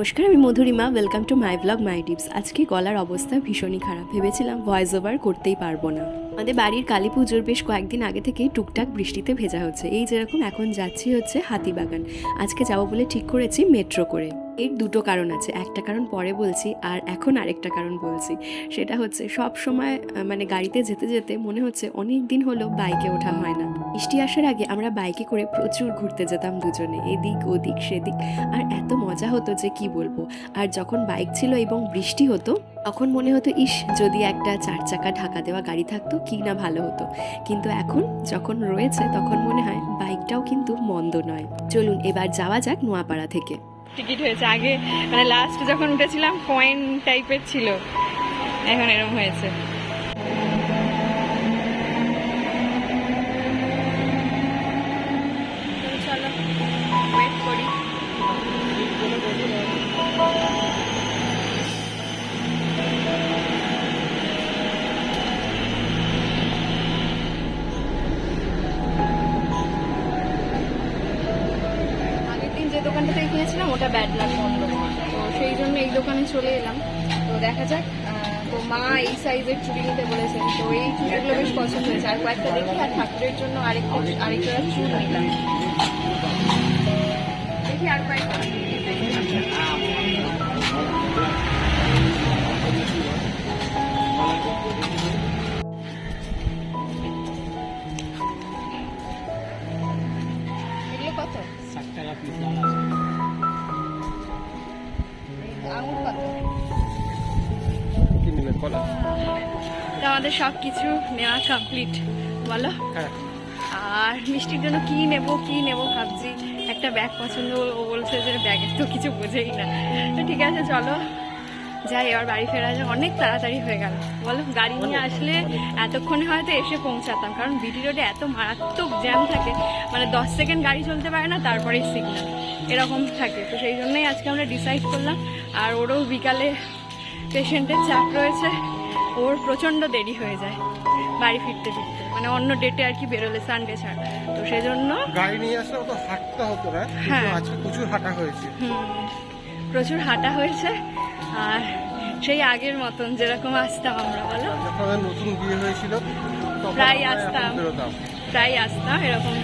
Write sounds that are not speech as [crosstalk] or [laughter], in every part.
নমস্কার, আমি Madhurima welcome to my blog my tips আজকে গলার অবস্থা ভীষণই খারাপ। ভেবেছিলাম ভয়েস ওভার করতেই পারব না। আমাদের বাড়ির কালী পুজোর বেশ কয়েকদিন আগে থেকেই টুকটাক বৃষ্টিতে ভেজা হচ্ছে। এই যেরকম এখন যাচ্ছি হচ্ছে হাতিবাগান আজকে যাব বলে ঠিক করেছি মেট্রো করে। এর দুটো কারণ আছে। একটা কারণ পরে বলছি আর এখন আরেকটা কারণ বলছি। সেটা হচ্ছে সব সময় মানে গাড়িতে যেতে যেতে মনে হচ্ছে অনেক দিন হলো বাইকে ওঠা হয় না। বৃষ্টি আসার আগে আমরা বাইকে করে প্রচুর ঘুরতে যেতাম দুজনে, এদিক ওদিক সেদিক। আর এত মজা হতো যে কি বলব? আর যখন বাইক ছিল এবং বৃষ্টি হতো তখন মনে হতো, ইস, যদি একটা চার চাকা ঢাকা দেওয়া গাড়ি থাকতো, কি না ভালো হতো? কিন্তু এখন যখন রয়েছে, তখন মনে হয় বাইকটাও কিন্তু মন্দ নয়। চলুন, এবার যাওয়া যাক নোয়াপাড়া থেকে। টিকিট হয়েছে আগে মানে লাস্ট যখন উঠেছিলাম কয়েন টাইপের ছিল। এখন এরকম হয়েছে। দোকানটা থেকে কিনেছিলাম, ওটা ব্যাড লাক বন্ধ। তো সেই জন্য এই দোকানে চলে এলাম। তো দেখা যাক তো মা এই সাইজের চুড়ি নিতে বলেছেন। তো এই চুড়িগুলো বেশ পছন্দ হয়েছে। আর কয়েকটা দেখি, আর ঠাকুরের জন্য আরেকটা আরেকটা চুল নিলাম। দেখি আর কয়েকটা কত? এই আঙুর কত আমাদের সব কিছু নেওয়া কমপ্লিট বলো? আর মিষ্টির জন্য কি নেব কি নেব ভাবছি। একটা ব্যাগ পছন্দ ও বলছে যে ব্যাগের তো কিছু বোঝেই না। তো ঠিক আছে, চলো। যাই এবার বাড়ি ফেরা যায় অনেক তাড়াতাড়ি হয়ে গেল। বলো গাড়ি নিয়ে আসলে এতক্ষণে হয়তো এসে পৌঁছাতাম কারণ বিটি রোডে এত মারাত্মক জ্যাম থাকে। মানে দশ সেকেন্ড গাড়ি চলতে পারে না তারপরেই সিগন্যাল এরকম থাকে। তো সেই জন্যই আজকে আমরা ডিসাইড করলাম আর ওরও বিকালে পেশেন্টের চাপ রয়েছে। ওর প্রচণ্ড দেরি হয়ে যায় বাড়ি ফিরতে ফিরতে। মানে অন্য ডেটে আর কি বেরোলে সানডে ছাড়া। তো সেই জন্য গাড়ি নিয়ে আসলে তো হাঁটতে হতো না হ্যাঁ। আজকে প্রচুর হাঁটা হয়েছে। হুম, প্রচুর হাঁটা হয়েছে আর সেই আগের মতন যেরকম আসতাম আমরা বলো? নতুন বিয়ে হয়েছিল প্রায় আসতাম। প্রায় আসতাম এরকম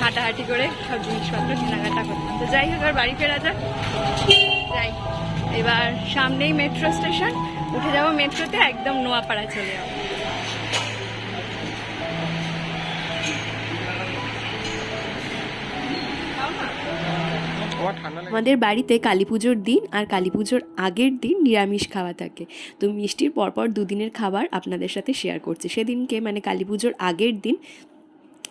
হাঁটাহাঁটি করে সব জিনিসপত্র কেনাকাটা করতাম। তো যাই হোক আর বাড়ি ফেরা যাক। যাই এবার সামনেই মেট্রো স্টেশন উঠে যাব মেট্রোতে একদম নোয়াপাড়া চলে যাব। আমাদের বাড়িতে কালী পুজোর দিন আর কালী পুজোর আগের দিন নিরামিষ খাওয়া থাকে। তো মিষ্টির পরপর দুদিনের খাবার আপনাদের সাথে শেয়ার করছি। সেদিনকে মানে কালী পুজোর আগের দিন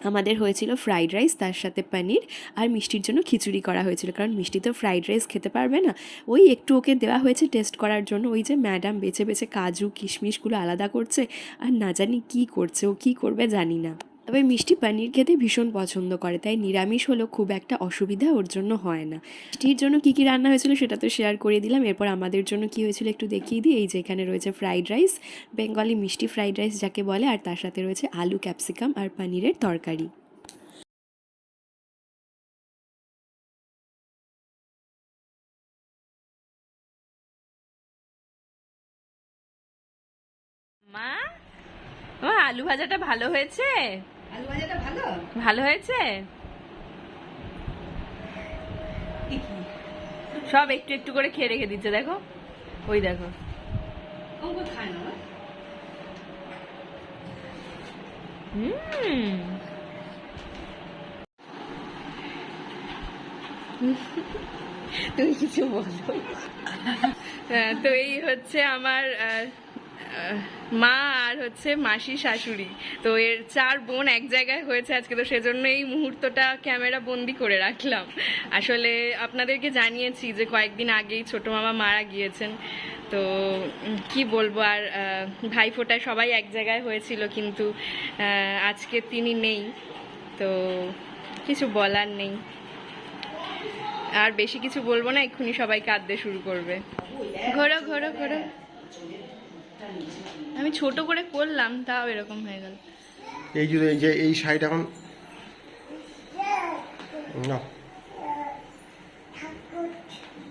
আমাদের হয়েছিল ফ্রাইড রাইস তার সাথে পনির আর মিষ্টির জন্য খিচুড়ি করা হয়েছিল। কারণ মিষ্টি তো ফ্রাইড রাইস খেতে পারবে না। ওই একটু ওকে দেওয়া হয়েছে টেস্ট করার জন্য। ওই যে ম্যাডাম বেছে বেছে কাজু কিশমিশগুলো আলাদা করছে। আর না জানি কি করছে, ও কি করবে জানি না। তবে মিষ্টি পনির খেতে ভীষণ পছন্দ করে, তাই নিরামিষ হলেও খুব একটা অসুবিধা ওর জন্য হয় না। মিষ্টির জন্য কী কী রান্না হয়েছিল সেটা তো শেয়ার করে দিলাম। এরপর আমাদের জন্য কি হয়েছিল একটু দেখিয়ে দিই। এই যে এখানে রয়েছে ফ্রাইড রাইস বেঙ্গলি মিষ্টি ফ্রাইড রাইস যাকে বলে, আর তার সাথে রয়েছে আলু ক্যাপসিকাম আর পনিরের তরকারি। মা আলু ভাজাটা ভালো হয়েছে? আলু ভাজাটা ভালো? ভালো হয়েছে? সব একটু একটু করে খেয়ে রেখে দিচ্ছে দেখো। ওই দেখো। তুমি কিছু বলো। হ্যাঁ, তো এই হচ্ছে আমার মা আর হচ্ছে মাসি শাশুড়ি। তো এর চার বোন এক জায়গায় হয়েছে আজকে, তো সেজন্য এই মুহূর্তটা ক্যামেরা বন্দি করে রাখলাম। আসলে আপনাদেরকে জানিয়েছি যে কয়েকদিন আগেই ছোট মামা মারা গিয়েছেন। তো কি বলব আর ভাইফোঁটা সবাই এক জায়গায় হয়েছিল, কিন্তু আজকে তিনি নেই। তো কিছু বলার নেই। আর বেশি কিছু বলব না, এক্ষুনি সবাই কাঁদতে শুরু করবে। ঘোরো ঘোরো ঘোরো। আমি ছোট করে করলাম তাও এরকম হয়ে গেল। এই যদি এই যে এই সাইড এখন না।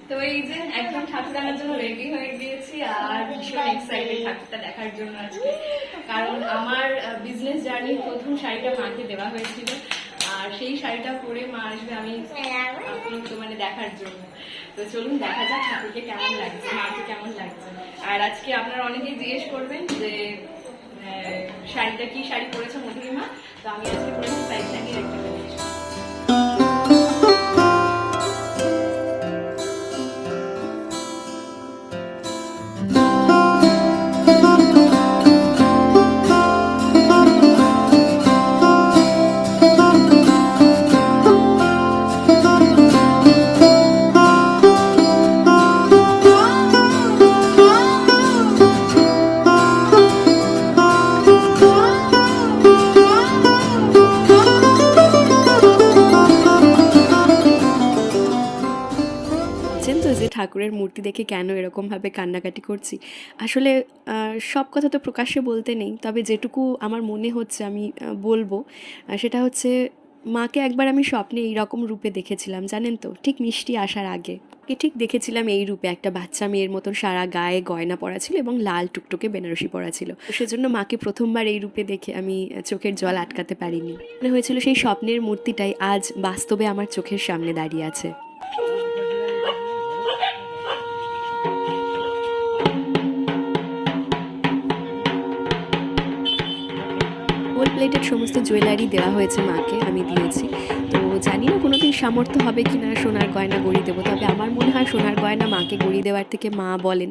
তো এই যে একদম ঠাকুর আনার জন্য রেডি হয়ে গিয়েছি আর ভীষণ এক্সাইটেড ঠাকুরটা দেখার জন্য আজকে। কারণ আমার বিজনেস জার্নির প্রথম শাড়িটা মাকে দেওয়া হয়েছিল। সেই শাড়িটা পরে মা আসবে আমি মানে দেখার জন্য। তো চলুন দেখা যাক ঠাকুরকে কেমন লাগছে, মাকে কেমন লাগছে। আর আজকে আপনারা অনেকেই জিজ্ঞেস করবেন যে শাড়িটা কি শাড়ি পরেছে মধুরিমা? তো আমি আজকে পরেছি পাইজানি একটা ঠাকুরের মূর্তি দেখে কেন এরকমভাবে কান্নাকাটি করছি? আসলে সব কথা তো প্রকাশ্যে বলতে নেই, তবে যেটুকু আমার মনে হচ্ছে আমি বলব সেটা হচ্ছে মাকে একবার আমি স্বপ্নে এই রকম রূপে দেখেছিলাম, জানেন তো? ঠিক মিষ্টি আসার আগে। ঠিক দেখেছিলাম এই রূপে, একটা বাচ্চা মেয়ের মতন সারা গায়ে গয়না পরা ছিল এবং লাল টুকটুকে বেনারসি পরা ছিল। সেজন্য মাকে প্রথমবার এই রূপে দেখে আমি চোখের জল আটকাতে পারিনি। মনে হয়েছিল সেই স্বপ্নের মূর্তিটাই আজ বাস্তবে আমার চোখের সামনে দাঁড়িয়ে আছে। প্লেটেড সমস্ত জুয়েলারি দেওয়া হয়েছে মাকে, আমি দিয়েছি। তো জানি না কোনো দিন সামর্থ্য হবে কি না সোনার গয়না গড়ি দেবো, তবে আমার মনে হয় সোনার গয়না মাকে গড়ি দেওয়ার থেকে মা বলেন।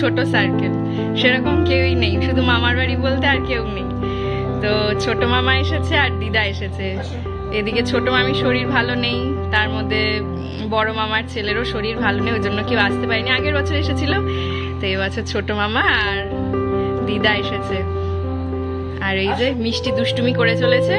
ছোট সার্কেল সেরকম কেউই নেই, শুধু মামার বাড়ি বলতে আর কেউ নেই। তো ছোট মামা এসেছে আর দিদা এসেছে। এদিকে ছোট মামির শরীর ভালো নেই, তার মধ্যে বড় মামার ছেলেরও শরীর ভালো নেই, ওই জন্য কেউ আসতে পারেনি। আগের বছর এসেছিল, তো এই বছর ছোট মামা আর দিদা এসেছে। আর এই যে মিষ্টি দুষ্টুমি করে চলেছে।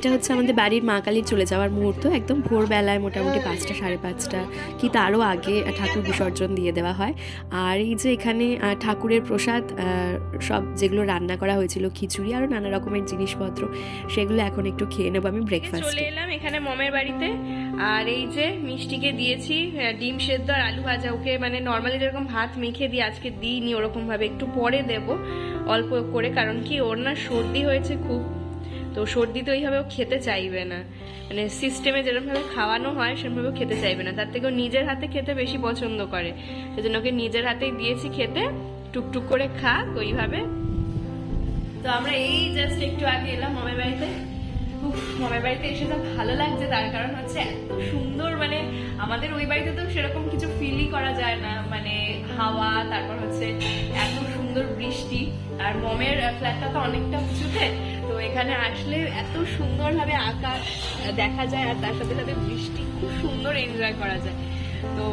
এটা হচ্ছে আমাদের বাড়ির মা কালীর চলে যাওয়ার মুহূর্ত। একদম ভোরবেলায় মোটামুটি পাঁচটা সাড়ে পাঁচটা কি তারও আগে ঠাকুর বিসর্জন দিয়ে দেওয়া হয়। আর এই যে এখানে ঠাকুরের প্রসাদ সব যেগুলো রান্না করা হয়েছিল খিচুড়ি আরও নানা রকমের জিনিসপত্র সেগুলো এখন একটু খেয়ে নেব আমি ব্রেকফাস্ট চলে এলাম এখানে মমের বাড়িতে। আর এই যে মিষ্টিকে দিয়েছি ডিম সেদ্ধ আর আলু ভাজা ওকে মানে নর্মালি যেরকম ভাত মেখে দিই আজকে দিইনি ওরকম ভাবে একটু পরে দেব অল্প করে কারণ কি ওর না সর্দি হয়েছে খুব। তো সর্দিতে ওইভাবে ও খেতে চাইবে না। মানে সিস্টেমে যেরকমভাবে খাওয়ানো হয় সেরকমভাবে ও খেতে চাইবে না। তার থেকে ও নিজের হাতে খেতে বেশি পছন্দ করে। সেজন্য ওকে নিজের হাতেই দিয়েছি খেতে। টুকটুক করে খাক ওইভাবে। তো আমরা এই জাস্ট একটু আগে এলাম মামের বাড়িতে। মামের বাড়িতে এসে যা ভালো লাগছে, তার কারণ হচ্ছে এত সুন্দর মানে আমাদের ওই বাড়িতে তো সেরকম কিছু ফিলই করা যায় না। মানে হাওয়া, তারপর হচ্ছে এত সুন্দর বৃষ্টি। আর মমের ফ্ল্যাটটা তো অনেকটা উঁচুতে, তো এখানে আসলে এত সুন্দরভাবে আকাশ দেখা যায় আর তার সাথে সাথে বৃষ্টি খুব সুন্দর এনজয় করা যায়। তো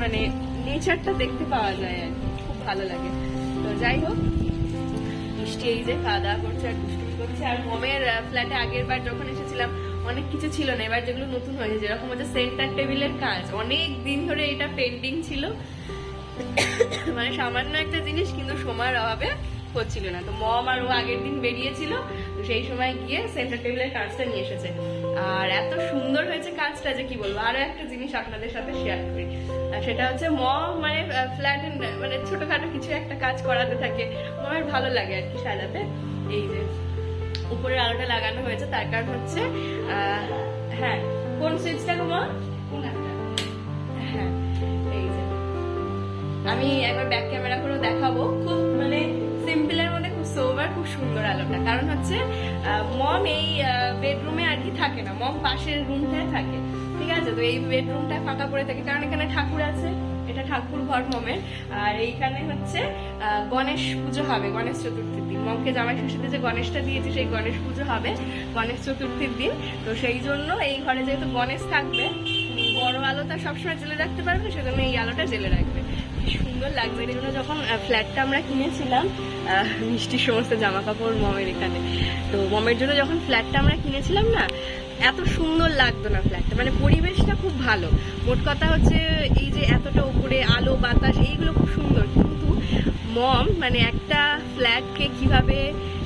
মানে নেচারটা দেখতে পাওয়া যায় আর খুব ভালো লাগে। তো যাই হোক মিষ্টি এই যে খাওয়া দাওয়া করছে আর দুষ্টুমি করছে। আর মমের ফ্ল্যাটে আগের বার যখন এসেছিলাম, অনেক কিছু ছিল না। এবার যেগুলো নতুন হয়েছে, যেরকম হচ্ছে সেন্টার টেবিলের কাজ, অনেক দিন ধরে এটা পেন্ডিং ছিল। [coughs] মানে সামান্য একটা জিনিস, কিন্তু সময়ের অভাবে হচ্ছিল না। তো মম আর ও আগের দিন বেরিয়েছিল, তো সেই সময় গিয়ে সেন্টার টেবিলের কাজটা নিয়ে এসেছে। আর এত সুন্দর হয়েছে কাজটা যে কি বলব, আরও একটা জিনিস আপনাদের সাথে শেয়ার করি। সেটা হচ্ছে মম মানে ফ্ল্যাটে মানে ছোটখাটো কিছু একটা কাজ করাতে থাকে। মমের ভালো লাগে আর কি সাজাতে। এই যে উপরের আলোটা লাগানো হয়েছে, তার কারণ হচ্ছে হ্যাঁ কোন সুইচটা মা হ্যাঁ এই যে। আমি একবার ব্যাক ক্যামেরা করে দেখাবো। খুব মানে সিম্পলের মধ্যে খুব সোবার, খুব সুন্দর আলোটা। কারণ হচ্ছে মম এই বেডরুমে আর কি থাকে না। মম পাশের রুমটায় থাকে। ঠিক আছে? তো এই বেডরুমটা ফাঁকা পড়ে থাকে। কারণ এখানে ঠাকুর আছে। এটা ঠাকুর ঘর মমের। আর এইখানে হচ্ছে গণেশ পুজো হবে, গণেশ চতুর্থীর দিন। মমকে জামাই ষষ্ঠীতে যে গণেশটা দিয়েছি, সেই গণেশ পুজো হবে গণেশ চতুর্থীর দিন। তো সেই জন্য এই ঘরে যেহেতু গণেশ থাকবে, বড় আলোটা সবসময় জেলে রাখতে পারবে, সেজন্য এই আলোটা জেলে রাখবে। সুন্দর লাগবে। এই জন্য যখন ফ্ল্যাটটা আমরা কিনেছিলাম আহ, মিষ্টির সমস্ত জামা কাপড় মমের এখানে। তো মমের জন্য যখন ফ্ল্যাটটা আমরা কিনেছিলাম না এত সুন্দর লাগতো না ফ্ল্যাটটা মানে পরিবেশটা খুব ভালো। মোট কথা হচ্ছে এই যে এতটা উপরে আলো বাতাস এইগুলো খুব সুন্দর। কিন্তু মম মানে একটা ফ্ল্যাটকে কীভাবে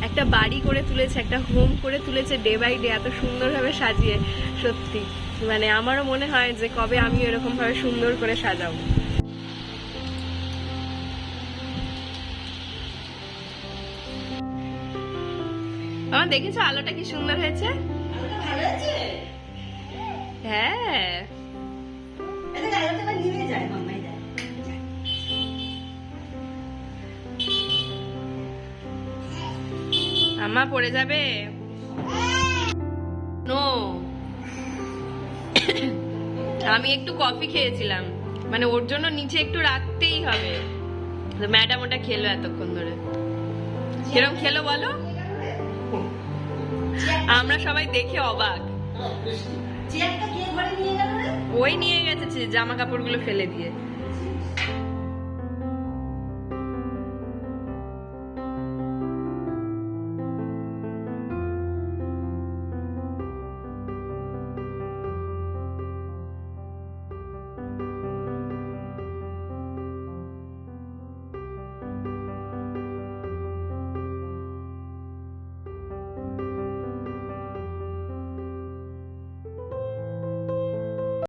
একটা বাড়ি করে তুলেছে একটা হোম করে তুলেছে ডে বাই ডে এত সুন্দরভাবে সাজিয়ে সত্যি। মানে আমারও মনে হয় যে কবে আমি এরকম ভাবে সুন্দর করে সাজাবো। আমার দেখেছ আলোটা কি সুন্দর হয়েছে? হ্যাঁ। আম্মা পড়ে যাবে? নো। আমি একটু কফি খেয়েছিলাম। মানে ওর জন্য নিচে একটু রাখতেই হবে। ম্যাডাম ওটা খেলো এতক্ষণ ধরে। কিরম খেলো বলো? আমরা সবাই দেখে অবাক। ওই নিয়ে গেছে জামা কাপড়গুলো ফেলে দিয়ে।